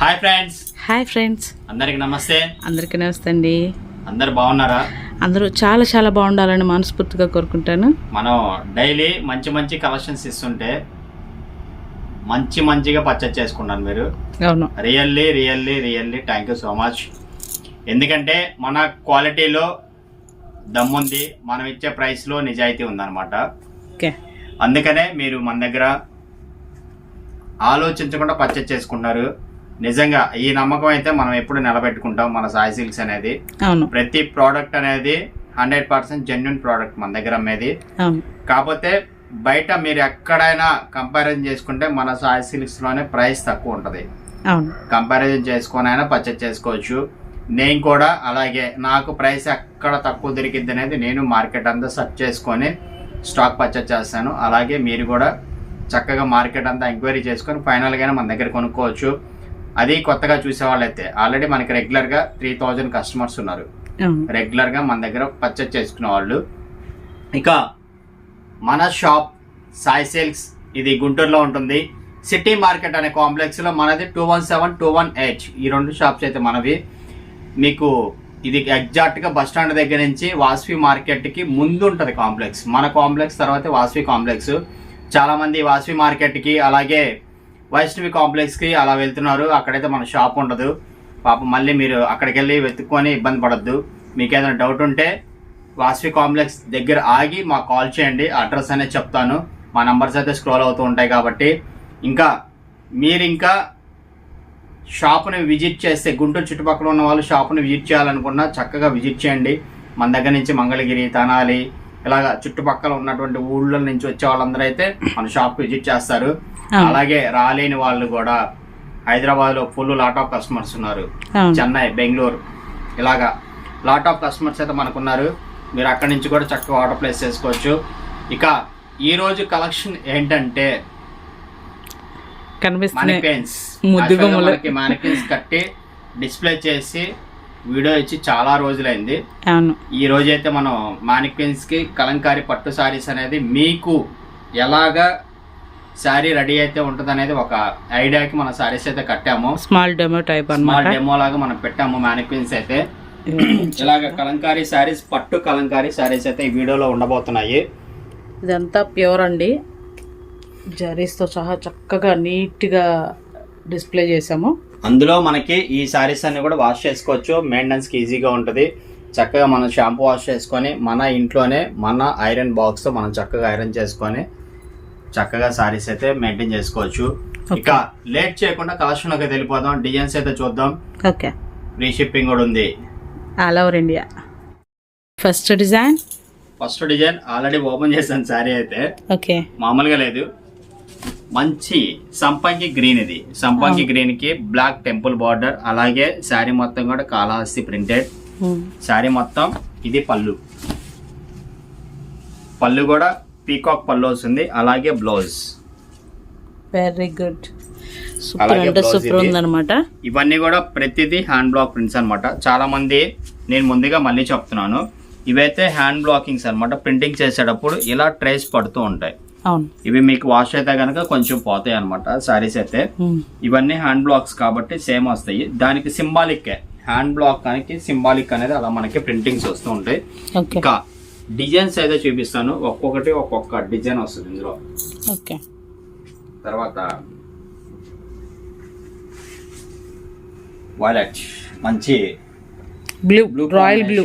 Hi friends. Hi friends. అందరికి నమస్తే. అందరికీ నమస్తే అండి. అందరు బాగున్నారా? అందరూ చాలా చాలా బాగుండాలని మనస్ఫూర్తిగా కోరుకుంటాను. మనం డైలీ మంచి మంచి కలెక్షన్స్ ఇస్తుంటే మంచి మంచిగా పర్చేజ్ చేసుకున్నాను మీరు. అవును. Really really really thank you so much ఎందుకంటే మన క్వాలిటీలో దమ్ముంది మనం ఇచ్చే ప్రైస్లో నిజాయితీ ఉందన్నమాట. ఓకే. అందుకనే మీరు మన దగ్గర ఆలోచించకుండా పర్చేజ్ చేసుకున్నారు నిజంగా ఈ నమ్మకం అయితే మనం ఎప్పుడు నిలబెట్టుకుంటాం మన సాయి సిల్క్స్ అనేది. ప్రతి ప్రోడక్ట్ అనేది హండ్రెడ్ పర్సెంట్ జెన్యున్ ప్రోడక్ట్ మన దగ్గర అమ్మేది. కాకపోతే బయట మీరు ఎక్కడైనా కంపారిజన్ చేసుకుంటే మన సాయి సిల్క్స్లోనే ప్రైస్ తక్కువ ఉంటుంది. కంపారిజన్ చేసుకొని అయినా పర్చేజ్ చేసుకోవచ్చు. నేను కూడా అలాగే నాకు ప్రైస్ ఎక్కడ తక్కువ దొరికింది అనేది నేను మార్కెట్ అంతా సెర్చ్ చేసుకొని స్టాక్ పర్చేజ్ చేస్తాను. అలాగే మీరు కూడా చక్కగా మార్కెట్ అంతా ఎంక్వైరీ చేసుకొని ఫైనల్గానే మన దగ్గర కొనుక్కోవచ్చు. అది కొత్తగా చూసే వాళ్ళైతే ఆల్రెడీ మనకి రెగ్యులర్గా త్రీ థౌజండ్ కస్టమర్స్ ఉన్నారు. రెగ్యులర్గా మన దగ్గర పర్చేజ్ చేసుకునే వాళ్ళు. ఇక మన షాప్ సాయి సేల్స్ ఇది గుంటూరులో ఉంటుంది. సిటీ మార్కెట్ అనే కాంప్లెక్స్లో మనది two one seven two one H ఈ రెండు షాప్స్ అయితే మనవి. మీకు ఇది ఎగ్జాక్ట్గా బస్ స్టాండ్ దగ్గర నుంచి వాస్వి మార్కెట్కి ముందు ఉంటుంది కాంప్లెక్స్ మన కాంప్లెక్స్ తర్వాత వాస్వి కాంప్లెక్స్ చాలామంది వాస్వి మార్కెట్కి అలాగే వైష్ణవి కాంప్లెక్స్కి అలా వెళ్తున్నారు. అక్కడైతే మన షాప్ ఉండదు. పాపం మళ్ళీ మీరు అక్కడికి వెళ్ళి వెతుక్కొని ఇబ్బంది పడద్దు. మీకు ఏదైనా డౌట్ ఉంటే వాస్వి కాంప్లెక్స్ దగ్గర ఆగి మాకు కాల్ చేయండి. అడ్రస్ అనేది చెప్తాను. మా నంబర్స్ అయితే స్క్రోల్ అవుతూ ఉంటాయి కాబట్టి. ఇంకా మీరు ఇంకా షాప్ని విజిట్ చేస్తే గుంటూరు చుట్టుపక్కల ఉన్న వాళ్ళు షాప్ని విజిట్ చేయాలనుకున్నా చక్కగా విజిట్ చేయండి. మన దగ్గర నుంచి మంగళగిరి తనాలి ఇలాగా చుట్టుపక్కల ఉన్నటువంటి ఊళ్ళ నుంచి వచ్చే వాళ్ళందరూ అయితే మన షాప్ విజిట్ చేస్తారు. అలాగే రాలేని వాళ్ళు కూడా హైదరాబాద్లో ఫుల్ లాట్ ఆఫ్ కస్టమర్స్ ఉన్నారు. చెన్నై బెంగళూరు ఇలాగా లాట్ ఆఫ్ కస్టమర్స్ అయితే మనకున్నారు. మీరు అక్కడి నుంచి కూడా చక్కగా ఆర్డర్ ప్లేస్ చేసుకోవచ్చు. ఇక ఈ రోజు కలెక్షన్ ఏంటంటే మానిపెన్స్ కట్టి డిస్ప్లే చేసి వీడియో ఇచ్చి చాలా రోజులైంది. అవును. ఈ రోజు అయితే మనం మానిక్వెన్స్కి కలంకారీ పట్టు సారీస్ అనేది మీకు ఎలాగా శారీ రెడీ అయితే ఉంటుంది అనేది ఒక ఐడియాకి మన సారీస్ అయితే కట్టాము. Small demo type small demo లాగా మనం పెట్టాము మానిక్వెన్స్ అయితే. ఇలాగ కలంకారీ శారీస్ పట్టు కలంకారీ శారీస్ అయితే ఈ వీడియోలో ఉండబోతున్నాయి. ఇదంతా ప్యూర్ అండి. జరీస్తో సహా చక్కగా నీట్గా డిస్ప్లే చేసాము అందులో మనకి ఈ శారీస్ అన్ని కూడా వాష్ చేసుకోవచ్చు. మెయింటెనెన్స్కి ఈజీగా ఉంటుంది. చక్కగా మనం షాంపూ వాష్ చేసుకొని మన ఇంట్లోనే మన ఐరన్ బాక్స్తో మనం చక్కగా ఐరన్ చేసుకొని చక్కగా శారీస్ అయితే మెయింటైన్ చేసుకోవచ్చు. ఇక లేట్ చేయకుండా కలెక్షన్లోకి వెళ్ళిపోదాం. డిజైన్స్ అయితే చూద్దాం. ఓకే ఫ్రీ షిప్పింగ్ కూడా ఉంది. All over India first design first design already open చేశాను శారీ అయితే. ఓకే మామూలుగా లేదు. మంచి సంపంగి గ్రీన్ ఇది. సంపంగి గ్రీన్కి బ్లాక్ టెంపుల్ బార్డర్ అలాగే శారీ మొత్తం కూడా కాళహస్తి ప్రింటెడ్ శారీ మొత్తం ఇది పళ్ళు. పళ్ళు కూడా పీకాక్ పళ్ళు వస్తుంది అలాగే బ్లౌజ్ వెరీ గుడ్ సూపర్ అంటే. ఉందన్నమాట. ఇవన్నీ కూడా ప్రతిదీ హ్యాండ్ బ్లాక్ ప్రింట్స్ అన్నమాట. చాలా మంది నేను ముందుగా మళ్ళీ చెప్తున్నాను. ఇవైతే హ్యాండ్ బ్లాకింగ్స్ అన్నమాట. ప్రింటింగ్ చేసేటప్పుడు ఇలా ట్రేస్ పడుతూ ఉంటాయి. ఇవి మీకు వాష్ అయితే కనుక కొంచెం పోతాయి అనమాట సారీస్ అయితే. ఇవన్నీ హ్యాండ్ బ్లాక్స్ కాబట్టి సేమ్ వస్తాయి. దానికి సింబాలిక్ హ్యాండ్ బ్లాక్ దానికి సింబాలిక్ అనేది అలా మనకి ప్రింటింగ్స్ వస్తూ ఉంటాయి. ఇంకా డిజైన్స్ అయితే చూపిస్తాను. ఒక్కొక్కటి ఒక్కొక్క డిజైన్ వస్తుంది ఇందులో. ఓకే. తర్వాత వాలెట్ మంచి బ్లూ బ్లూ రాయల్ బ్లూ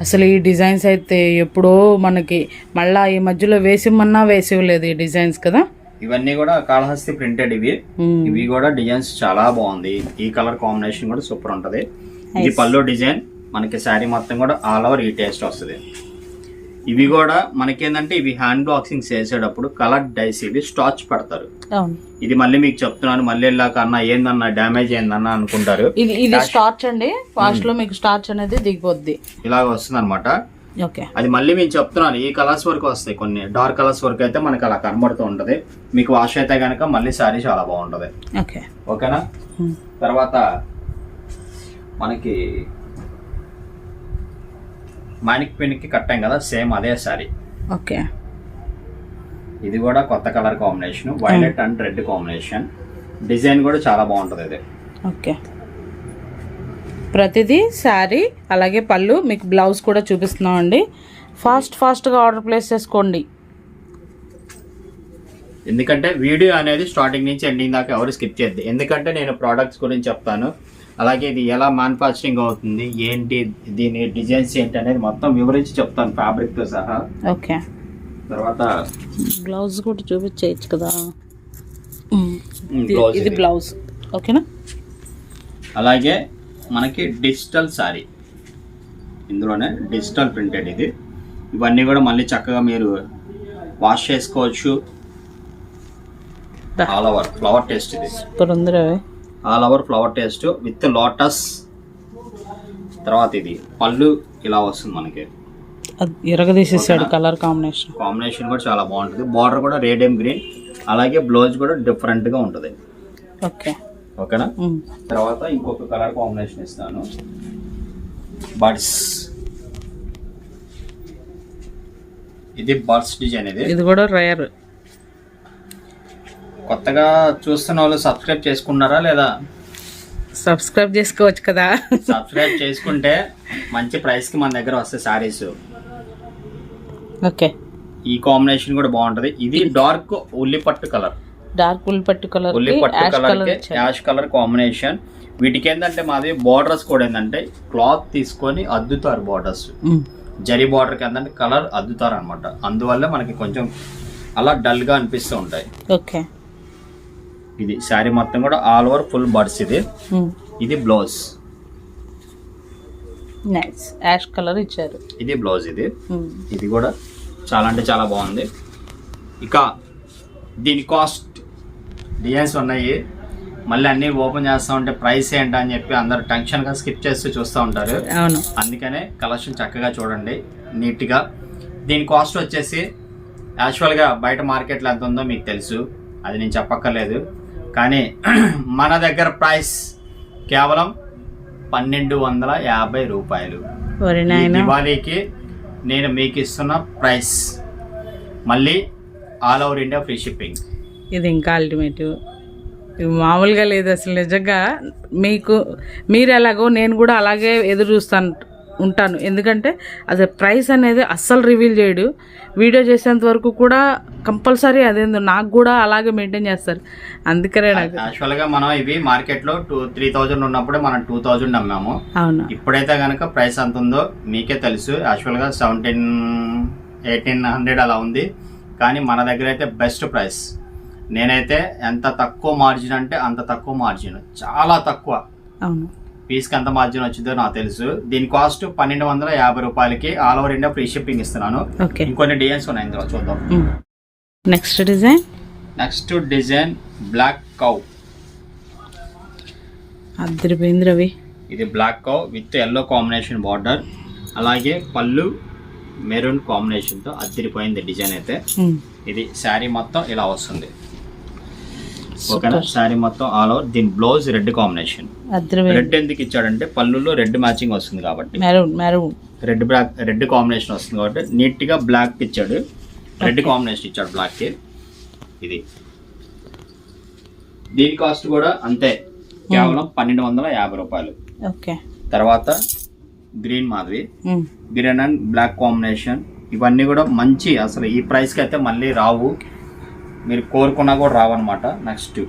అసలు ఈ డిజైన్స్ అయితే ఎప్పుడో మనకి మళ్ళా ఈ మధ్యలో వేసిమన్నా వేసివ్వలేదు ఈ డిజైన్స్ కదా? ఇవన్నీ కూడా కాళహస్తి ప్రింటెడ్ ఇవి. ఇవి కూడా డిజైన్స్ చాలా బాగుంది. ఈ కలర్ కాంబినేషన్ కూడా సూపర్ ఉంటది. ఇది పల్లో డిజైన్. మనకి శారీ మొత్తం కూడా ఆల్ ఓవర్ ఈ టేస్ట్ వస్తుంది. ఇవి కూడా మనకేంటంటే ఇవి హ్యాండ్ బాక్సింగ్ చేసేటప్పుడు కలర్ డైస్ ఇవి స్టాచ్ పెడతారు. ఇది మళ్ళీ మీకు చెప్తున్నాను మళ్ళీ వెళ్ళాక అన్న ఏందన్నా డ్యామేజ్ ఏందన్నా అనుకుంటారు. ఇది ఇది స్టార్చ్ అండి. వాష్లో మీకు స్టార్చ్ అనేది దిగిపోద్ది. ఇలాగ వస్తుంది అనమాట ఓకే. అది మళ్ళీ మేము చెప్తున్నాను ఈ కలర్స్ వరకు వస్తాయి కొన్ని. డార్క్ కలర్స్ వరకు అయితే మనకి అలా కనబడుతూ ఉంటది. మీకు వాష్ అయితే కనుక మళ్ళీ శారీ చాలా బాగుంటది. ఓకే. ఓకేనా? ఉమ్. తర్వాత మనకి మానిక్ పిన్కి కట్టాం కదా సేమ్ అదే శారీ ఓకే. ఇది కూడా కొత్త colour combination violet and red combination. Design కూడా చాలా బాగుంటుంది ఇది. ఓకే. ప్రతిదీ శారీ అలాగే పళ్ళు మీకు బ్లౌజ్ కూడా చూపిస్తున్నామండి. ఫాస్ట్ ఫాస్ట్గా ఆర్డర్ ప్లేస్ చేసుకోండి. ఎందుకంటే వీడియో అనేది స్టార్టింగ్ నుంచి ఎండింగ్ దాకా ఎవరు స్కిప్ చేయద్దు. ఎందుకంటే నేను ప్రోడక్ట్స్ గురించి చెప్తాను. అలాగే ఇది ఎలా మ్యానుఫ్యాక్చరింగ్ అవుతుంది ఏంటి దీని డిజైన్స్ ఏంటి అనేది మొత్తం వివరించి చెప్తాను ఫ్యాబ్రిక్తో సహా. ఓకే. తర్వాత బ్లౌజ్ కూడా చూపించేయచ్చు కదా. ఇది- బ్లౌజ్ ఇది ఇది. బ్లౌజ్ ఓకేనా? అలాగే మనకి డిజిటల్ శారీ ఇందులోనే డిజిటల్ ప్రింటెడ్ ఇది. ఇవన్నీ కూడా మళ్ళీ చక్కగా మీరు వాష్ చేసుకోవచ్చు. ఆల్ ఓవర్ ఫ్లవర్ టేస్ట్ ఇది. సూపర్ ఉంది Ravi all over flower taste with lotus. తర్వాత ఇది పళ్ళు ఇలా వస్తుంది మనకి. ఓకేనా? Colour combination. కాంబినేషన్ కూడా చాలా బాగుంటుంది. బార్డర్ కూడా రేడియం గ్రీన్ అలాగే బ్లౌజ్ కూడా డిఫరెంట్గా ఉంటుంది. ఓకే. ఓకేనా. తర్వాత ఇంకొక కలర్ కాంబినేషన్ ఇస్తాను. బర్డ్స్. ఇది బర్డ్స్ డిజైన్ ఇది. ఇది కూడా రేర్. కొత్తగా చూస్తున్న వాళ్ళు సబ్స్క్రైబ్ చేసుకున్నారా లేదా? సబ్స్క్రైబ్ చేసుకోవచ్చు కదా. సబ్స్క్రైబ్ చేసుకుంటే మంచి ప్రైస్కి మన దగ్గర వస్తాయి సారీస్. ఓకే. ఈ కాంబినేషన్ కూడా బాగుంటది. ఇది డార్క్ ఉల్లి పట్టు కలర్ డార్క్ ఉల్ పట్టు కలర్ ఉల్లి పట్టు కలర్ యాష్ కలర్ కాంబినేషన్. వీటికి ఏంటంటే మాది బార్డర్స్ కూడా ఏంటంటే క్లాత్ తీసుకొని అద్దుతారు బార్డర్స్ జరీ బార్డర్కి ఏంటంటే కలర్ అద్దుతారు అనమాట అందువల్ల మనకి కొంచెం అలా డల్గా అనిపిస్తూ ఉంటాయి. ఓకే. ఇది శారీ మొత్తం కూడా ఆల్ ఓవర్ ఫుల్ బర్డ్స్ ఇది. ఇది బ్లౌజ్. నైస్ యాష్ కలర్ ఇచ్చారు. ఇది బ్లౌజ్ ఇది. ఉమ్. ఇది కూడా చాలా అంటే చాలా బాగుంది. ఇక దీని కాస్ట్ డిజైన్స్ ఉన్నాయి. మళ్ళీ అన్నీ ఓపెన్ చేస్తూ ఉంటే ప్రైస్ ఏంటా అని చెప్పి అందరు టెన్షన్గా స్కిప్ చేస్తూ చూస్తూ ఉంటారు. అవును. అందుకనే కలెక్షన్ చక్కగా చూడండి. నీట్గా. దీని కాస్ట్ వచ్చేసి యాక్చువల్గా బయట మార్కెట్లో ఎంత ఉందో మీకు తెలుసు. అది నేను చెప్పక్కర్లేదు. కానీ మన దగ్గర ప్రైస్ కేవలం పన్నెండు వందల యాభై రూపాయలు. దివాళీకి నేను మీకు ఇస్తున్న ప్రైస్ మళ్ళీ all over India free shipping ఇది ఇంకా అల్టిమేట్ ఇది మామూలుగా లేదు అసలు నిజంగా. మీకు మీరు ఎలాగో నేను కూడా అలాగే ఎదురు చూస్తాను. ఉంటాను. ఎందుకంటే అది ప్రైస్ అనేది అస్సలు రివీల్ చేయడు. వీడియో చేసేంత వరకు కూడా కంపల్సరీ అదేందో నాకు కూడా అలాగే మెయింటైన్ చేస్తారు. అందుకనే నాకు యాక్చువల్గా మనం ఇవి మార్కెట్లో టూ త్రీ థౌజండ్ ఉన్నప్పుడే మనం టూ థౌజండ్ అమ్మాము. అవును. ఇప్పుడైతే కనుక ప్రైస్ ఎంత ఉందో మీకే తెలుసు. యాక్చువల్గా సెవెంటీన్ ఎయిటీన్ హండ్రెడ్ అలా ఉంది. కానీ మన దగ్గర అయితే బెస్ట్ ప్రైస్ నేనైతే ఎంత తక్కువ మార్జిన్ అంటే అంత తక్కువ మార్జిన్ చాలా తక్కువ. అవును. పీస్కి ఎంత మార్జిన్ వచ్చిందో నాకు తెలుసు. దీని కాస్ట్ పన్నెండు వందల యాభై రూపాయలకి all over India free shipping ఇస్తున్నాను. ఇంకొన్ని డిజైన్స్ ఉన్నాయి ఇందులో చూద్దాం. Next design? Next design black cow. అద్దరిపోయింది రవి. ఇది black cow with yellow combination border. అలాగే పళ్ళు మెరూన్ కాంబినేషన్తో అద్దరిపోయింది డిజైన్ అయితే. ఇది శారీ మొత్తం ఇలా వస్తుంది. ఓకేనా? శారీ మొత్తం ఆల్ ఓవర్. దీని బ్లౌజ్ రెడ్ కాంబినేషన్. రెడ్ ఎందుకు ఇచ్చాడంటే పళ్ళులో రెడ్ మ్యాచింగ్ వస్తుంది కాబట్టి. Maroon maroon. Red black red combination వస్తుంది కాబట్టి నీట్గా బ్లాక్ ఇచ్చాడు. రెడ్ కాంబినేషన్ ఇచ్చాడు బ్లాక్కి. ఇది. దీని కాస్ట్ కూడా అంతే. కేవలం పన్నెండు వందల యాభై రూపాయలు. ఓకే. తర్వాత green um. Green and black combination. ఇవన్నీ కూడా మంచి అసలు ఈ ప్రైస్కి అయితే మళ్ళీ రావు. మీరు కోరుకున్నా కూడా రావన్నమాట నెక్స్ట్.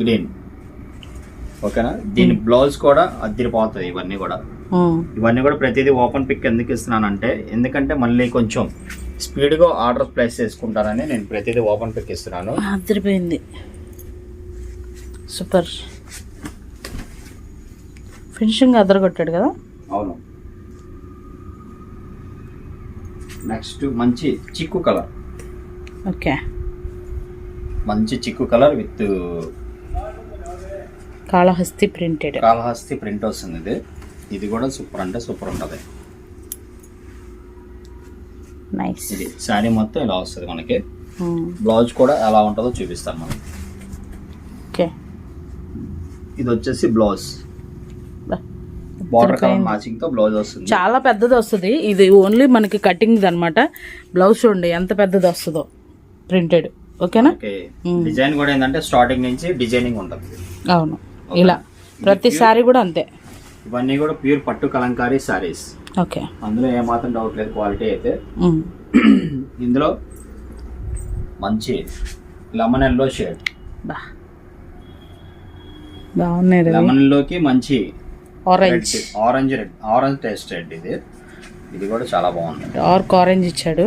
గ్రీన్. ఓకేనా? దీని బ్లౌజ్ కూడా అద్దరిపోతుంది ఇవన్నీ కూడా. ఉమ్. ఇవన్నీ కూడా ప్రతిదీ ఓపెన్ పిక్ ఎందుకు ఇస్తున్నానంటే ఎందుకంటే మళ్ళీ కొంచెం స్పీడ్గా ఆర్డర్ ప్లేస్ చేసుకుంటారని నేను ప్రతిదీ ఓపెన్ పిక్ ఇస్తున్నాను. అదిరిపోయింది సూపర్. ఫినిషింగ్ అదరగొట్టాడు కదా? అవును. నెక్స్ట్ మంచి చిక్కు కలర్. ఓకే. మంచి చిక్కు colour with Kalahasti printed. Kalahasti print వస్తుంది ఇది. ఇది కూడా సూపర్ అంటే సూపర్ ఉంటుంది. నైస్ ఇది శారీ మొత్తం ఇలా వస్తుంది మనకి. బ్లౌజ్ కూడా ఎలా ఉంటుందో చూపిస్తాను మనం ఓకే. ఇది వచ్చేసి బ్లౌజ్. బార్డర్ కలర్ మ్యాచింగ్తో బ్లౌజ్ వస్తుంది. చాలా పెద్దది వస్తుంది. ఇది ఓన్లీ మనకి కటింగ్ అనమాట బ్లౌజ్ చూడండి ఎంత పెద్దది వస్తుందో. ప్రింటెడ్ ఓకేనా? ఓకే. డిజైన్ కూడా ఏంటంటే స్టార్టింగ్ నుంచి డిజైనింగ్ ఉంటుంది. అవును. ఇలా. ప్రతి సారీ కూడా అంతే. ఇవన్నీ కూడా ప్యూర్ పట్టు కలంకారీ సారీస్ ఓకే. అందులో ఏమాత్రం డౌట్ లేదు క్వాలిటీ అయితే. ఇందులో మంచి లెమన్ ఎల్లో షేడ్ బాగున్నాయి లెమన్లోకి మంచి orange orange red orange taste red ఇది. ఇది కూడా చాలా బాగుంది. డార్క్ ఆరెంజ్ ఇచ్చాడు.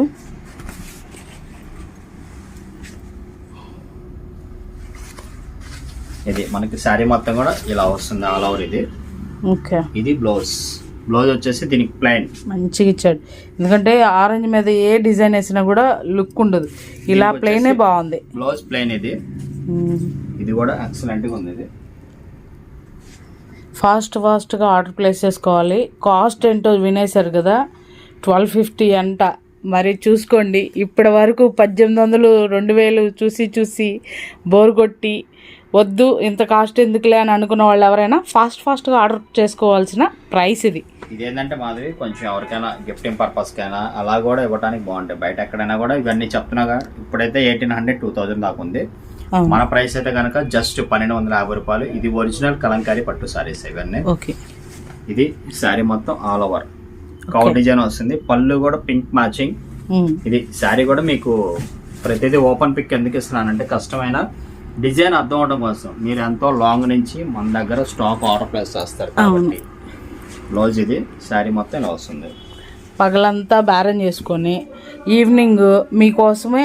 ఇది మనకి శారీ మొత్తం కూడా ఇలా వస్తుంది ఆల్ ఓవర్ ఇది. ఓకే. ఇది బ్లౌజ్. బ్లౌజ్ వచ్చేసి దీనికి ప్లైన్ మంచిగా ఇచ్చాడు. ఎందుకంటే ఆరెంజ్ మీద ఏ డిజైన్ వేసినా కూడా లుక్ ఉండదు. ఇలా ప్లెయినే బాగుంది. బ్లౌజ్ ప్లైన్ ఇది. ఇది కూడా ఎక్సలెంట్గా ఉంది ఇది. ఫాస్ట్ ఫాస్ట్గా ఆర్డర్ ప్లేస్ చేసుకోవాలి. కాస్ట్ ఏంటో వినేశారు కదా? ట్వెల్వ్ ఫిఫ్టీ అంట. మరి చూసుకోండి. ఇప్పటి వరకు పద్దెనిమిది వందలు రెండు వేలు చూసి చూసి బోర్ కొట్టి వద్దు ఇంత కాస్ట్ ఎందుకులే అని అనుకున్న వాళ్ళు ఎవరైనా ఫాస్ట్ ఫాస్ట్గా ఆర్డర్ చేసుకోవాల్సిన ప్రైస్ ఇది. ఇదేంటంటే ఏంటంటే మాది కొంచెం ఎవరికైనా గిఫ్టింగ్ పర్పస్కైనా అలా కూడా ఇవ్వడానికి బాగుంటాయి. బయట ఎక్కడైనా కూడా ఇవన్నీ చెప్తున్నాగా ఇప్పుడైతే ఎయిటీన్ హండ్రెడ్ టూ థౌజండ్ దాకా ఉంది. మన ప్రైస్ అయితే కనుక జస్ట్ పన్నెండు వందల యాభై రూపాయలు. ఇది ఒరిజినల్ కలంకారీ పట్టు సారీస్ ఇవన్నీ. ఓకే. ఇది శారీ మొత్తం ఆల్ ఓవర్ కౌ డిజైన్ వస్తుంది. పళ్ళు కూడా పింక్ మ్యాచింగ్. ఇది శారీ కూడా మీకు ప్రతిదీ ఓపెన్ పిక్ ఎందుకు ఇస్తున్నానంటే కష్టమైన డిజైన్ అర్థం అవడం కోసం. మీరు ఎంతో లాంగ్ నుంచి మన దగ్గర స్టాక్ ఆర్డర్ ప్లేస్ చేస్తారు కాబట్టి. బ్లౌజ్ ఇది. శారీ మొత్తం ఇలా వస్తుంది. పగలంతా బేరం చేసుకొని ఈవినింగ్ మీకోసమే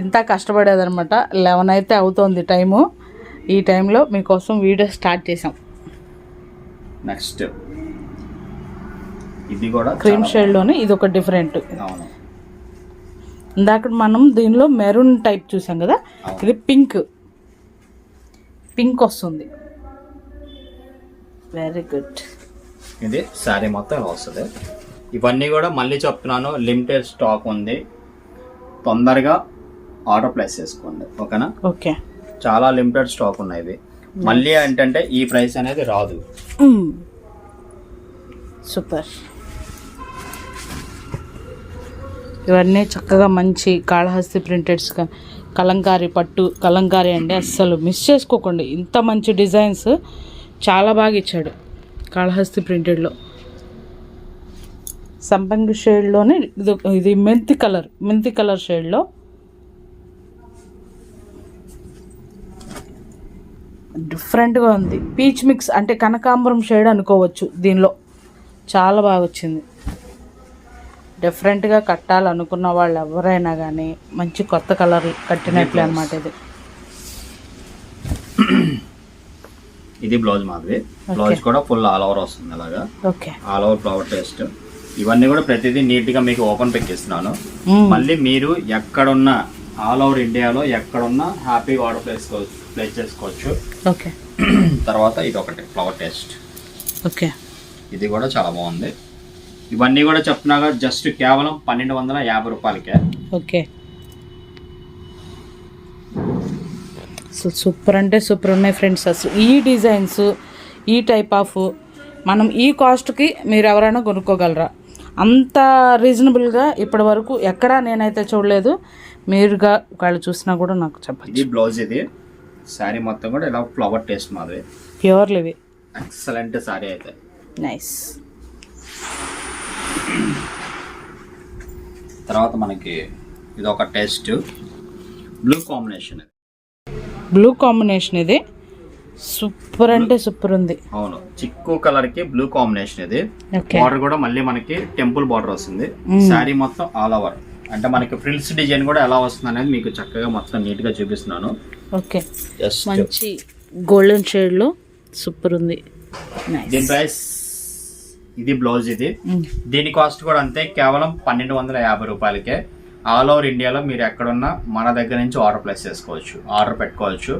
ఇంత కష్టపడేదనమాట లెవెన్ అయితే అవుతోంది టైము. ఈ టైంలో మీకోసం వీడియో స్టార్ట్ చేసాం నెక్స్ట్. ఇది కూడా క్రీమ్ షేడ్లోనే ఇది ఒక డిఫరెంట్ ఇందాక మనం దీనిలో మెరూన్ టైప్ చూసాం కదా. ఇది పింక్. పింక్ వస్తుంది. వెరీ గుడ్ ఇది శారీ మొత్తం ఇలా వస్తుంది. ఇవన్నీ కూడా మళ్ళీ చెప్తున్నాను. లిమిటెడ్ స్టాక్ ఉంది. తొందరగా ఆర్డర్ ప్లేస్ చేసుకోండి ఓకేనా? ఓకే. చాలా లిమిటెడ్ స్టాక్ ఉన్నాయి ఇవి. మళ్ళీ ఏంటంటే ఈ ప్రైస్ అనేది రాదు. సూపర్. ఇవన్నీ చక్కగా మంచి కాళహస్తి ప్రింటెడ్స్గా కలంకారీ పట్టు కలంకారీ అండి అస్సలు మిస్ చేసుకోకండి. ఇంత మంచి డిజైన్స్ చాలా బాగా ఇచ్చాడు కాళహస్తి ప్రింటెడ్లో. సంపంగి షేడ్లోనే ఇది ఇది మెంతి కలర్ మెంతి కలర్ షేడ్లో డిఫరెంట్గా ఉంది. పీచ్ మిక్స్ అంటే కనకాంబరం షేడ్ అనుకోవచ్చు దీనిలో. చాలా బాగా వచ్చింది డిఫరెంట్గా కట్టాలనుకున్న వాళ్ళు ఎవరైనా కానీ మంచి కొత్త కలర్ కట్టినట్లే అనమాట ఇది. ఇది బ్లౌజ్ మాదిరి. బ్లౌజ్ కూడా ఫుల్ ఆల్ ఓవర్ వస్తుంది అలాగా. Okay. All over flower taste. ఇవన్నీ కూడా ప్రతిదీ నీట్గా మీకు ఓపెన్ మ్మ్. మళ్ళీ మీరు ఎక్కడున్నా ఆల్ ఓవర్ ఇండియాలో ఎక్కడున్నా హ్యాపీగా ఆర్డర్ ప్లేస్ ప్లేస్ చేసుకోవచ్చు ఓకే. తర్వాత ఇది ఒకటి ఫ్లవర్ టేస్ట్ ఓకే. ఇది కూడా చాలా బాగుంది. ఇవన్నీ కూడా చెప్తున్నాగా జస్ట్ కేవలం పన్నెండు వందల యాభై రూపాయలకే. ఓకే. అసలు సూపర్ అంటే సూపర్ ఉన్నాయి ఫ్రెండ్స్. అసలు ఈ డిజైన్స్ ఈ టైప్ ఆఫ్ మనం ఈ కాస్ట్కి మీరు ఎవరైనా కొనుక్కోగలరా? అంత రీజనబుల్గా ఇప్పటి వరకు ఎక్కడా నేనైతే చూడలేదు. మీరుగా వాళ్ళు చూసినా కూడా నాకు ఇది బ్లౌజ్ ఇది. శారీ మొత్తం కూడా ఇలా ఫ్లవర్ టేస్ట్ మాది ప్యూర్లు ఇవి. ఎక్సలెంట్ శారీ అయితే. నైస్. తర్వాత మనకి ఇది ఒక taste. Blue combination blue combination ఇది. సూపర్ అంటే సూపర్ ఉంది. అవును. చిక్కు కలర్కి బ్లూ కాంబినేషన్ ఇది. బార్డర్ కూడా మళ్ళీ మనకి టెంపుల్ బార్డర్ వస్తుంది. శారీ మొత్తం ఆల్ ఓవర్. అంటే మనకి ఫ్రిల్స్ డిజైన్ కూడా ఎలా వస్తుంది అనేది మీకు చక్కగా మొత్తం నీట్గా చూపిస్తున్నాను. ఓకే. మంచి గోల్డెన్ షేడ్లో సూపర్ ఉంది. దీని నైస్ ప్రైస్ ఇది బ్లౌజ్ ఇది. దీని కాస్ట్ కూడా అంతే కేవలం పన్నెండు వందల యాభై రూపాయలకే. ఆల్ ఓవర్ ఇండియాలో మీరు ఎక్కడున్నా మన దగ్గర నుంచి ఆర్డర్ ప్లేస్ చేసుకోవచ్చు ఆర్డర్ పెట్టుకోవచ్చు.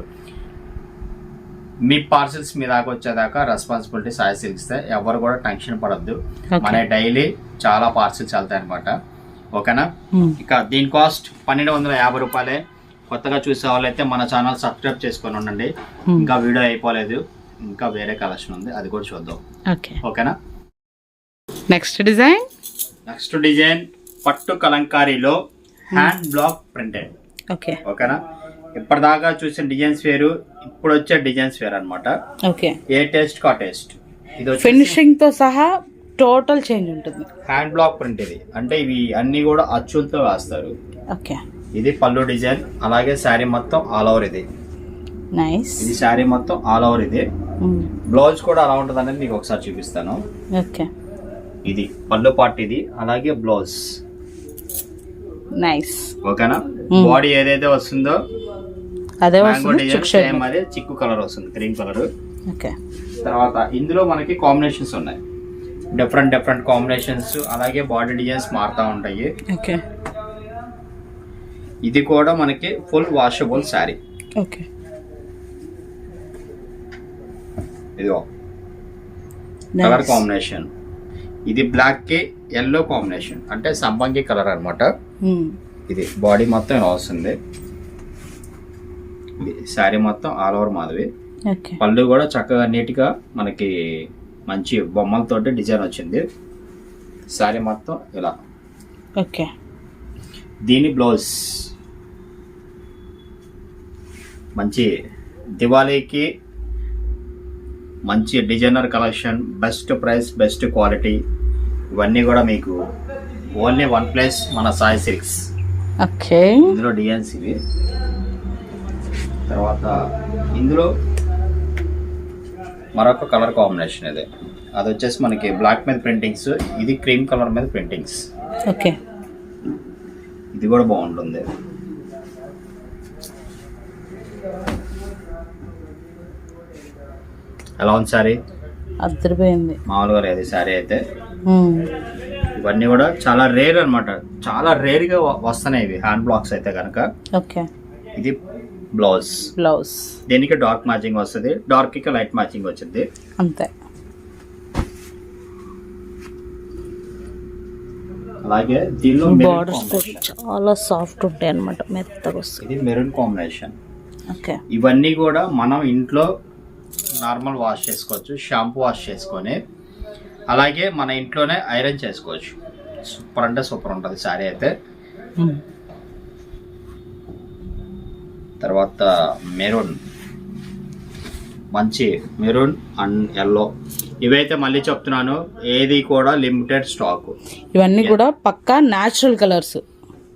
మీ పార్సిల్స్ మీ దాకా వచ్చేదాకా రెస్పాన్సిబిలిటీ సాయి సిల్క్స్తే ఎవరు కూడా టెన్షన్ పడద్దు. మన డైలీ చాలా పార్సిల్స్ వెళ్తాయి అనమాట ఓకేనా ఇక దీని కాస్ట్ పన్నెండు వందల యాభై రూపాయలే. కొత్తగా చూసే వాళ్ళైతే మన ఛానల్ సబ్స్క్రైబ్ చేసుకొని ఉండండి. ఇంకా వీడియో అయిపోలేదు. ఇంకా వేరే కలెక్షన్ ఉంది. అది కూడా చూద్దాం. ఓకే. ఓకేనా? నెక్స్ట్ డిజైన్ నెక్స్ట్ డిజైన్ పట్టు కలంకారీలో హ్యాండ్ బ్లాక్ ప్రింటెడ్ ఓకే. ఓకేనా? ఇప్పటిదాకా చూసిన డిజైన్స్ వేరు. ఇప్పుడు వచ్చే డిజైన్స్ వేరు అనమాట ఓకే. ఏ టేస్ట్ కా టేస్ట్ ఇది ఫినిషింగ్తో సహా టోటల్ చేంజ్ ఉంటుంది. హ్యాండ్ బ్లాక్ ప్రింట్ ఇది అంటే ఇవి అన్ని కూడా అచ్చులతో వేస్తారు. ఓకే. ఇది పళ్ళు డిజైన్ అలాగే శారీ మొత్తం ఆల్ ఓవర్ ఇది. నైస్ ఇది శారీ మొత్తం ఆల్ ఓవర్ ఇది. బ్లౌజ్ కూడా అలా ఉంటుంది అనేది మీకు ఒకసారి చూపిస్తాను. ఓకే ఇది పళ్ళు పార్ట్ ఇది అలాగే బ్లౌజ్ నైస్ ఓకేనా Hmm. బాడీ ఏదైతే వస్తుందో అదే సేమ్ అదే చిక్కు కలర్ వస్తుంది క్రీమ్ కలర్ ఓకే తర్వాత ఇందులో మనకి కాంబినేషన్స్ ఉన్నాయి. డిఫరెంట్ డిఫరెంట్ కాంబినేషన్స్ అలాగే బాడీ డిజైన్స్ మారుతూ ఉంటాయి. ఓకే ఇది కూడా మనకి ఫుల్ వాషబుల్ శారీ ఓకే. ఇదిగో. కలర్ కాంబినేషన్ ఇది బ్లాక్కి ఎల్లో కాంబినేషన్ అంటే సంపంగి కలర్ అన్నమాట. Hmm. ఇది బాడీ మొత్తం ఇలా వస్తుంది శారీ మొత్తం ఆల్ ఓవర్ మాధవి. పళ్ళు కూడా చక్కగా నీట్గా మనకి మంచి బొమ్మలతోటి డిజైన్ వచ్చింది. శారీ మొత్తం ఇలా. ఓకే. దీని బ్లౌజ్ మంచి దివాళీకి మంచి designer collection best price best quality ఇవన్నీ కూడా మీకు ఓన్లీ వన్ ప్లేస్ మన సాయి సిల్క్స్. ఓకే. ఇందులో డిజైన్స్ ఇవి. తర్వాత ఇందులో మరొక కలర్ కాంబినేషన్ ఇది. అది వచ్చేసి మనకి బ్లాక్ మీద ప్రింటింగ్స్ ఇది క్రీమ్ కలర్ మీద ప్రింటింగ్స్ ఓకే. ఇది కూడా బాగుంటుంది. ఎలా ఉంది శారీ అద్దరిపోయింది. మామూలుగా లేదు శారీ అయితే. ఇవన్నీ కూడా చాలా రేర్ అన్నమాట. చాలా రేర్గా వస్తున్నాయి ఇవి. హ్యాండ్ బ్లాక్స్ అయితే కనుక ఓకే. ఇది బ్లౌజ్ బ్లౌజ్ దీనికి డార్క్ మ్యాచింగ్ వస్తుంది. డార్క్కి లైట్ మ్యాచింగ్ వచ్చింది అంతే. అలాగే దీనిలో బార్డర్స్. చాలా సాఫ్ట్ ఉంటాయి అనమాట మెత్తగా వస్తాయి ఇది మెరూన్ కాంబినేషన్ ఓకే. ఇవన్నీ కూడా మనం ఇంట్లో నార్మల్ వాష్ చేసుకోవచ్చు షాంపూ వాష్ చేసుకొని అలాగే మన ఇంట్లోనే ఐరన్ చేసుకోవచ్చు. సూపర్ అంటే సూపర్ ఉంటుంది శారీ అయితే. తర్వాత మెరూన్. మంచి మెరూన్ అండ్ ఎల్లో ఇవైతే మళ్ళీ చెప్తున్నాను ఏది కూడా లిమిటెడ్ స్టాక్. ఇవన్నీ కూడా పక్కా న్యాచురల్ కలర్స్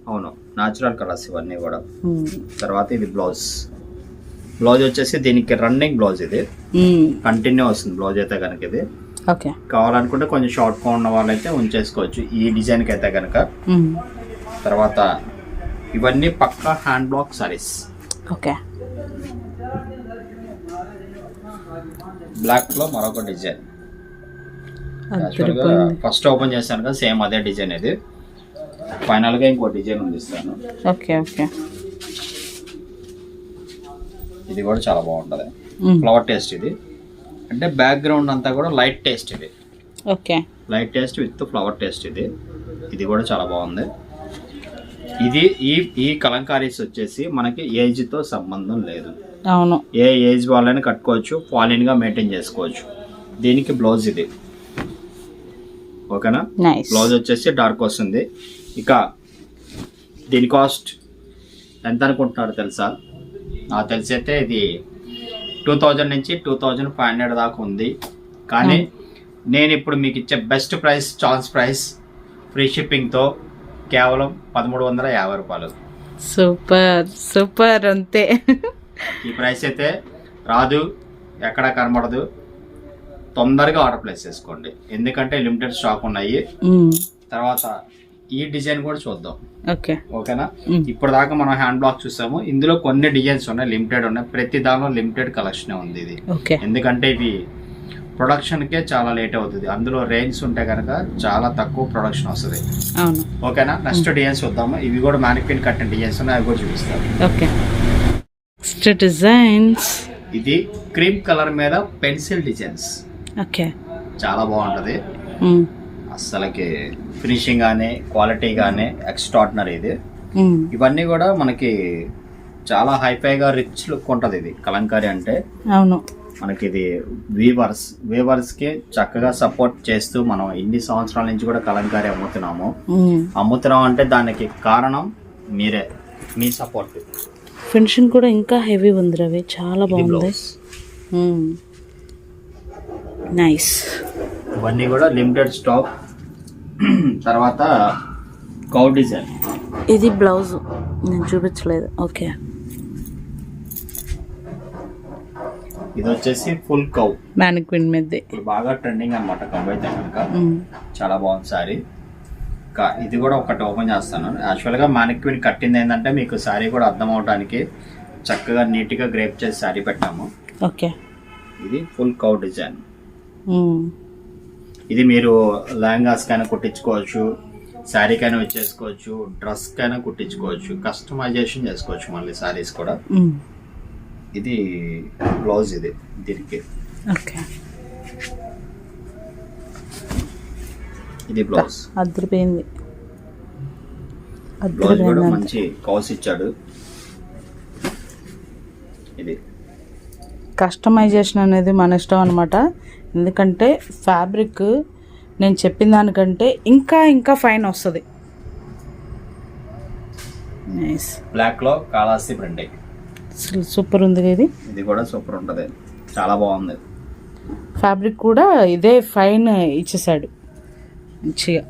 అవును న్యాచురల్ కలర్స్ ఇవన్నీ కూడా. తర్వాత ఇది బ్లౌజ్. బ్లౌజ్ వచ్చేసి దీనికి రన్నింగ్ బ్లౌజ్ ఇది. కంటిన్యూ వస్తుంది బ్లౌజ్ అయితే కనుక ఇది. ఓకే. కావాలనుకుంటే కొంచెం షార్ట్గా ఉన్న వాళ్ళైతే ఉంచేసుకోవచ్చు. ఈ డిజైన్కి అయితే కనుక తర్వాత ఇవన్నీ పక్కా హ్యాండ్ బ్లాక్ సారీస్ ఓకే. బ్లాక్లో మరొక డిజైన్ ఫస్ట్ ఓపెన్ చేశాను కదా సేమ్ అదే డిజైన్ ఇది. ఫైనల్గా ఇంకో డిజైన్ ఉంది ఓకే ఓకే. ఇది కూడా చాలా బాగుంటది. ఫ్లవర్ టేస్ట్ ఇది. అంటే బ్యాక్గ్రౌండ్ అంతా కూడా లైట్ టేస్ట్ ఇది. Okay. Light taste with flower taste ఇది. ఇది కూడా చాలా బాగుంది. ఇది ఈ ఈ కలంకారీస్ వచ్చేసి మనకి ఏజ్తో సంబంధం లేదు. అవును. ఏ ఏజ్ వాళ్ళని కట్టుకోవచ్చు ఫాలిన్గా మెయింటైన్ చేసుకోవచ్చు. దీనికి బ్లౌజ్ ఇది. ఓకేనా? బ్లౌజ్ వచ్చేసి డార్క్ వస్తుంది. ఇక దీని కాస్ట్ ఎంత అనుకుంటున్నారు తెలుసా? నాకు తెలిసి అయితే ఇది టూ థౌజండ్ నుంచి టూ థౌజండ్ ఫైవ్ హండ్రెడ్ దాకా ఉంది. కానీ నేను ఇప్పుడు మీకు ఇచ్చే best price chance price free షిప్పింగ్తో కేవలం పదమూడు వందల యాభై రూపాయలు. సూపర్ సూపర్ అంతే. ఈ ప్రైస్ అయితే రాదు ఎక్కడ కనబడదు. తొందరగా ఆర్డర్ ప్లేస్ చేసుకోండి. ఎందుకంటే లిమిటెడ్ స్టాక్ ఉన్నాయి. తర్వాత ఈ డిజైన్ కూడా చూద్దాం. ఓకే. ఓకేనా? ఇప్పుడు దాకా మనం హ్యాండ్ బ్లాక్ చూసాము. ఇందులో కొన్ని డిజైన్స్ ఉన్నాయి లిమిటెడ్ ఉన్నాయి. ప్రతి దానిలో లిమిటెడ్ కలెక్షన్ ఉంది ఇది. ఎందుకంటే ఇవి ప్రొడక్షన్కే చాలా లేట్ అవుతుంది. అందులో రేంజ్ ఉంటే కనుక చాలా తక్కువ ప్రొడక్షన్ వస్తుంది. ఓకేనా? నెక్స్ట్ డిజైన్స్ చూద్దాము. ఇవి కూడా మ్యానిక్విన్ కట్టిన డిజైన్స్ ఉన్నాయి. అవి కూడా చూపిస్తాను. ఓకే. Next designs. ఇది క్రీమ్ కలర్ మీద పెన్సిల్ డిజైన్స్. ఓకే. చాలా బాగుంటది. అస్సలకి ఫినిషింగ్ కానీ క్వాలిటీ కానీ ఎక్స్ట్రాడినరీ ఇది. ఇవన్నీ కూడా మనకి చాలా హైఫైగా రిచ్ లుక్ ఉంటుంది ఇది కలంకారీ అంటే. అవును. మనకి ఇది వీవర్స్ వీవర్స్కి చక్కగా సపోర్ట్ చేస్తూ మనం ఇన్ని సంవత్సరాల నుంచి కూడా కలంకారీ అమ్ముతున్నాము. మ్మ్. అమ్ముతున్నాం అంటే దానికి కారణం మీరే మీ సపోర్ట్ ఫినిషింగ్ కూడా ఇంకా హెవీ ఉంది రవి చాలా బాగుంది. నైస్. ఇవన్నీ కూడా లిమిటెడ్ స్టాక్. తర్వాత కౌ డిజైన్. ఇది బ్లౌజ్. నేను చూపించలేదు. ఓకే. ఇది వచ్చేసి ఫుల్ కౌ. మ్యానిక్విన్ మీదే. ఇప్పుడు బాగా ట్రెండింగ్ అనమాట కౌ అయితే కనుక. చాలా బాగుంది సారీ. ఇంకా ఇది కూడా ఒకటి ఓపెన్ చేస్తాను. యాక్చువల్గా మానిక్విన్ కట్టింది ఏంటంటే మీకు సారీ కూడా అర్థం అవడానికి చక్కగా నీట్గా గ్రేప్ చేసి సారీ పెట్టాము. ఓకే. ఇది ఫుల్ కౌ డిజైన్. ఇది మీరు లెహంగాస్ కైనా కుట్టించుకోవచ్చు శారీకైనా వచ్చేసుకోవచ్చు డ్రెస్ కైనా కుట్టించుకోవచ్చు కస్టమైజేషన్ చేసుకోవచ్చు మళ్ళీ శారీస్ కూడా. ఇది బ్లౌజ్ ఇది దీనికి. ఓకే. ఇది బ్లౌజ్. అదిరిపోయింది. బ్లౌజ్ కూడా మంచి కౌస్ ఇచ్చాడు. ఇది. కస్టమైజేషన్ అనేది మన ఇష్టం అనమాట ఎందుకంటే ఫ్యాబ్రిక్ నేను చెప్పిన దానికంటే ఇంకా ఇంకా ఫైన్ వస్తుంది. నైస్ బ్లాక్లో కాళాస్తి ప్రింటింగ్ అసలు సూపర్ ఉంది ఇది. ఇది కూడా సూపర్ ఉంటది. చాలా బాగుంది. ఫ్యాబ్రిక్ కూడా ఇదే ఫైన్ ఇచ్చేసాడు. మంచిగా.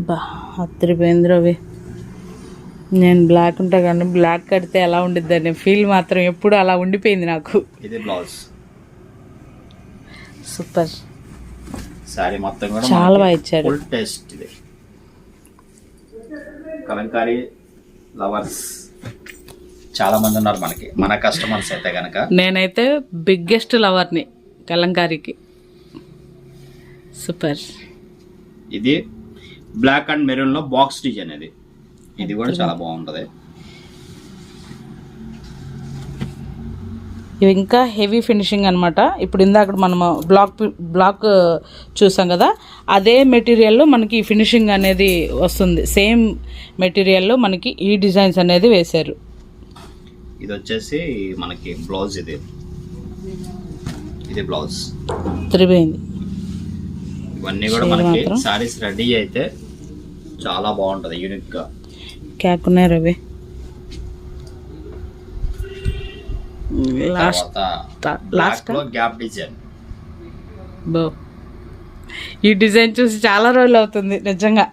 బా అద్దరిపోయింది రవి. నేను బ్లాక్ ఉంటా కానీ బ్లాక్ కడితే ఎలా ఉండిద్ది అనే ఫీల్ మాత్రం ఎప్పుడు అలా ఉండిపోయింది నాకు. ఇది బ్లౌజ్ సూపర్ శారీ మొత్తం కూడా చాలా బాగా ఇచ్చాడు. ఫుల్ టేస్ట్ ఇది. కలంకారీ లవర్స్ చాలా మంది ఉన్నారు మనకి. మన కస్టమర్స్ అయితే గనక. నేనైతే బిగ్గెస్ట్ లవర్ని కలంకారీకి. సూపర్ ఇది బ్లాక్ అండ్ మెరూన్లో బాక్స్ డిజైన్ ఇది. ఇది కూడా చాలా బాగుంటది. ఇవి ఇంకా హెవీ ఫినిషింగ్ అనమాట ఇప్పుడు ఇందాక మనము బ్లాక్ బ్లాక్ చూసాం కదా అదే మెటీరియల్లో మనకి ఫినిషింగ్ అనేది వస్తుంది. సేమ్ మెటీరియల్లో మనకి ఈ డిజైన్స్ అనేది వేశారు. ఇది వచ్చేసి మనకి బ్లౌజ్ ఇది. ఇది బ్లౌజ్. తిరిగిపోయింది ఇవన్నీ కూడా మనకి? సారీస్ రెడీ అయితే చాలా బాగుంటది యూనిక్ క్యాకున్నాయి రవి. లాస్ట్ గ్యాప్ డిజైన్ బో. ఈ డిజైన్ చూసి చాలా రోజులు అవుతుంది నిజంగా.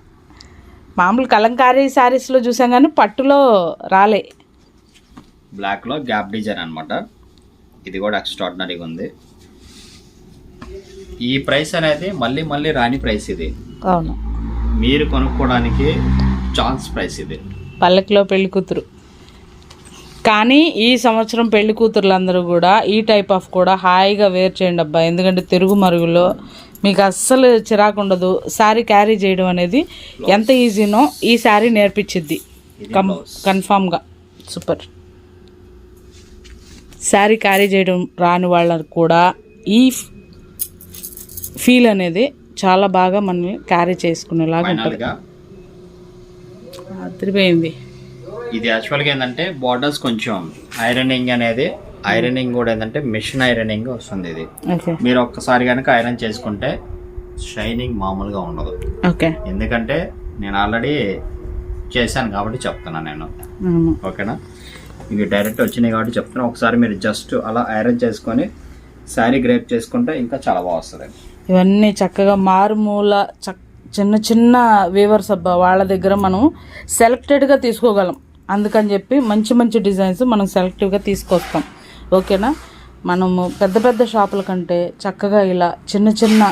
మామూలు కలంకారీ శారీస్లో చూసాం కానీ పట్టులో రాలే. బ్లాక్లో గ్యాప్ డిజైన్ అన్నమాట. ఇది కూడా ఎక్స్ట్రాడినరీగా ఉంది. ఈ ప్రైస్ అనేది మళ్ళీ మళ్ళీ రాని ప్రైస్ ఇది. అవును. మీరు కొనుక్కోవడానికి ఛాన్స్ ప్రైస్ ఇది. పల్లకిలో పెళ్ళి కూతురు. కానీ ఈ సంవత్సరం పెళ్ళి కూతురులందరూ కూడా ఈ టైప్ ఆఫ్ కూడా హాయిగా వేర్ చేయండి అబ్బా. ఎందుకంటే తిరుగు మరుగులో మీకు అస్సలు చిరాకు ఉండదు. శారీ క్యారీ చేయడం అనేది ఎంత ఈజీనో ఈ శారీ నేర్పించిద్ది. కం కన్ఫామ్గా. సూపర్. శారీ క్యారీ చేయడం రాని వాళ్ళకు కూడా ఈ ఫీల్ అనేది చాలా బాగా మనల్ని క్యారీ చేసుకునేలాగా ఉంటుంది. అదిరిపోయింది ఇది యాక్చువల్గా ఏంటంటే బార్డర్స్ కొంచెం ఐరనింగ్ అనేది ఐరనింగ్ కూడా ఏంటంటే మిషన్ ఐరనింగ్ వస్తుంది ఇది. మీరు ఒక్కసారి కనుక ఐరన్ చేసుకుంటే షైనింగ్ మామూలుగా ఉండదు. ఓకే. ఎందుకంటే నేను ఆల్రెడీ చేశాను కాబట్టి చెప్తున్నా నేను. ఓకేనా? ఇవి డైరెక్ట్ వచ్చినాయి కాబట్టి చెప్తున్నా. ఒకసారి మీరు జస్ట్ అలా ఐరన్ చేసుకొని శారీ గ్రేప్ చేసుకుంటే ఇంకా చాలా బాగా వస్తుంది. ఇవన్నీ చక్కగా మారుమూల చక్ చిన్న చిన్న వీవర్స్ అబ్బా వాళ్ళ దగ్గర మనం సెలెక్టెడ్గా తీసుకోగలం. అందుకని చెప్పి మంచి మంచి డిజైన్స్ మనం సెలెక్టివ్గా తీసుకొస్తాం. ఓకేనా? మనము పెద్ద పెద్ద షాపుల కంటే చక్కగా ఇలా చిన్న చిన్న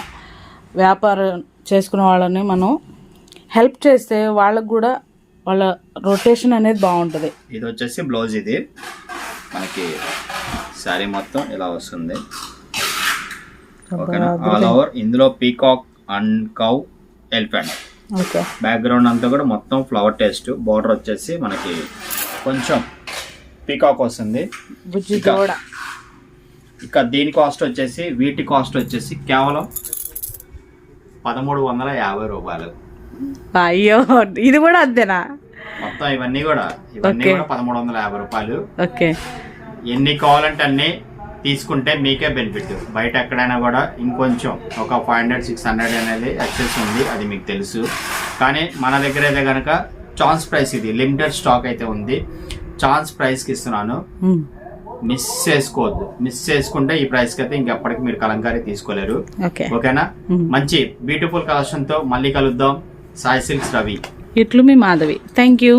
వ్యాపారం చేసుకునే వాళ్ళని మనం హెల్ప్ చేస్తే వాళ్ళకు కూడా వాళ్ళ రొటేషన్ అనేది బాగుంటుంది. ఇది వచ్చేసి బ్లౌజ్ ఇది. మనకి శారీ మొత్తం ఇలా వస్తుంది. ఓకేనా? ఆల్ ఓవర్ ఇందులో peacock and cow elephant background అంతా కూడా మొత్తం ఫ్లవర్ టేస్ట్ బార్డర్ వచ్చేసి మనకి కొంచెం పీకాక్ వస్తుంది. ఇక- దీని కాస్ట్ వచ్చేసి వీటి కాస్ట్ వచ్చేసి కేవలం పదమూడు వందల యాభై రూపాయలు. అయ్యో ఇది కూడా అంతేనా? మొత్తం ఇవన్నీ కూడా ఇవన్నీ. కూడా పదమూడు వందల యాభై రూపాయలు. ఓకే. ఎన్ని కావాలంటే అన్ని తీసుకుంటే మీకే బెనిఫిట్ బయట ఎక్కడైనా కూడా ఇంకొంచెం ఒక ఫైవ్ హండ్రెడ్ సిక్స్ హండ్రెడ్ అనేది ఎక్సెస్ ఉంది అది మీకు తెలుసు. కానీ మన దగ్గర అయితే కనుక ఛాన్స్ ప్రైస్ ఇది లిమిటెడ్ స్టాక్ అయితే ఉంది. ఛాన్స్ ప్రైస్కి ఇస్తున్నాను. మిస్ చేసుకోవద్దు. మిస్ చేసుకుంటే ఈ ప్రైస్కి అయితే ఇంకెప్పటికి మీరు కలంకారీ తీసుకోలేరు. ఓకే ఓకేనా? ఉమ్. మంచి బ్యూటిఫుల్ కలెక్షన్తో మళ్ళీ కలుద్దాం. సాయి సిల్క్స్ రవి. ఇట్లు మీ మాధవి. Thank you